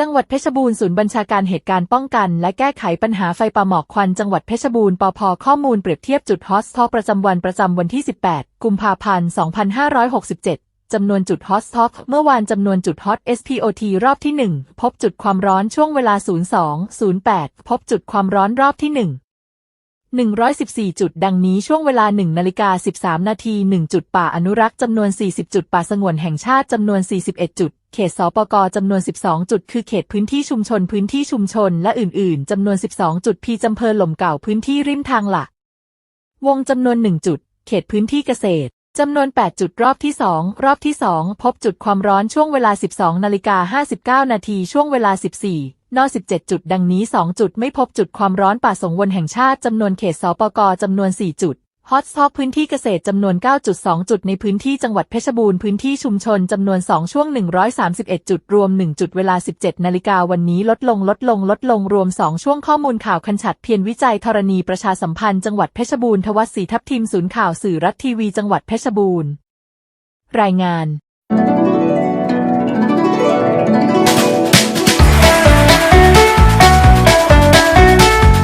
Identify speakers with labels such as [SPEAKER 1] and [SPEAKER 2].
[SPEAKER 1] จังหวัดเพชรบูรณ์ศูนย์บัญชาการเหตุการณ์ป้องกัน และแก้ไขปัญหาไฟป่าหมอกควันจังหวัดเพชรบูรณ์ปพข้อมูลเปรียบเทียบจุดฮอสทอประจำวันประจำวันที่ 18 กุมภาพันธ์ 2567 จำนวนจุดฮอสทอเมื่อวานจำนวนจุดฮอต SPOT รอบที่ 1 พบจุดความร้อนช่วงเวลา 0208 พบจุดความร้อนรอบที่ 1 114 จุดดังนี้ช่วงเวลา 1 นาฬิกา 13 นาที 1 จุดป่าอนุรักษ์จำนวน 40 จุดป่าสงวนแห่งชาติจำนวน 41 จุด เขตสปกจำนวน 12 จุด คือเขตพื้นที่ชุมชนพื้นที่ชุมชนและอื่น ๆจำนวน 12 จุดพีจำเพลหล่มเก่าพื้นที่ริมทางหลัก วงจำนวน 1 จุด เขตพื้นที่เกษตรจำนวน 8 จุดรอบที่ 2 รอบที่ 2 พบจุดความร้อนช่วงเวลา 12 นาฬิกา 59 นาที ช่วงเวลา 14 น17 จุดดังนี้ 2 จุดไม่พบจุดความร้อนป่าสงวนแห่งชาติจำนวนเขตสปกจำนวน 4 จุดฮอตสปอตพื้นที่เกษตรจำนวน 9.2 จุดในพื้นที่จังหวัดเพชรบูรณ์พื้นที่ชุมชนจำนวน 2 ช่วง 131 จุดรวม 1 จุดเวลา 17 นาฬิกาวันนี้ลดลงลดลงลดลงรวม 2 ช่วงข้อมูลข่าวคันฉัดเพียรวิจัยธรณีประชาสัมพันธ์จังหวัดเพชรบูรณ์ทวัศศรีทัพทีมศูนย์ข่าวสื่อรัฐทีวีจังหวัดเพชรบูรณ์ รายงาน